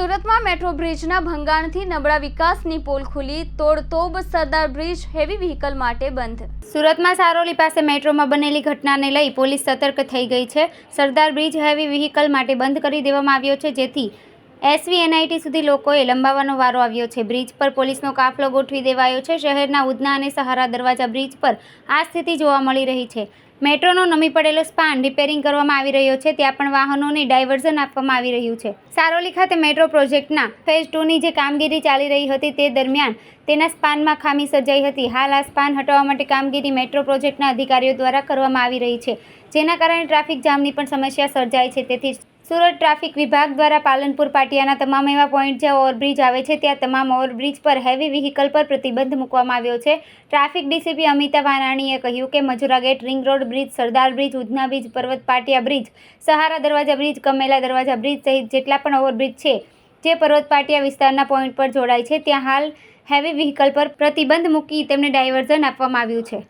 સુરતમાં મેટ્રો બ્રિજના ભંગાણથી નબળા વિકાસની પોલ ખુલી. તોડતોબ સરદાર બ્રિજ હેવી વ્હીકલ માટે બંધ. સુરતમાં સારોલી પાસે મેટ્રોમાં બનેલી ઘટનાને લઈ પોલીસ સતર્ક થઈ ગઈ છે. સરદાર બ્રિજ હેવી વ્હીકલ માટે બંધ કરી દેવામાં આવ્યો છે, જેથી એસવી એનઆઈટી સુધી લોકોએ લંબાવવાનો વારો આવ્યો છે. બ્રિજ પર પોલીસનો કાફલો ગોઠવી દેવાયો છે. શહેરના ઉધના અને સહારા દરવાજા બ્રિજ પર આ સ્થિતિ જોવા મળી રહી છે. મેટ્રોનો નમી પડેલો સ્પાન રિપેરિંગ કરવામાં આવી રહ્યો છે, ત્યાં પણ વાહનોને ડાયવર્ઝન આપવામાં આવી રહ્યું છે. સારોલી ખાતે મેટ્રો પ્રોજેક્ટના ફેઝ ટુની જે કામગીરી ચાલી રહી હતી તે દરમિયાન તેના સ્પાનમાં ખામી સર્જાઈ હતી. હાલ આ સ્પાન હટાવવા માટે કામગીરી મેટ્રો પ્રોજેક્ટના અધિકારીઓ દ્વારા કરવામાં આવી રહી છે. જેના કારણે ટ્રાફિક જામની પણ સમસ્યા સર્જાય છે, તેથી સુરત ટ્રાફિક વિભાગ દ્વારા પાલનપુર પાટિયાના તમામ એવા પોઈન્ટ જ્યાં ઓવરબ્રિજ આવે છે, ત્યાં તમામ ઓવરબ્રિજ પર હેવી વ્હીકલ પર પ્રતિબંધ મૂકવામાં આવ્યો છે. ટ્રાફિક ડીસીપી અમિતા વાનાણીએ કહ્યું કે Majura gate, ring road bridge, Sardar bridge, Udhna bridge, Parvat Patiya bridge, સહારા દરવાજા બ્રિજ, કમેલા દરવાજા બ્રિજ સહિત જેટલા પણ ઓવરબ્રિજ છે, જે પર્વત પાટિયા વિસ્તારના પોઈન્ટ પર જોડાય છે, ત્યાં હાલ હેવી વ્હીકલ પર પ્રતિબંધ મૂકી તેમને ડાયવર્ઝન આપવામાં આવ્યું છે.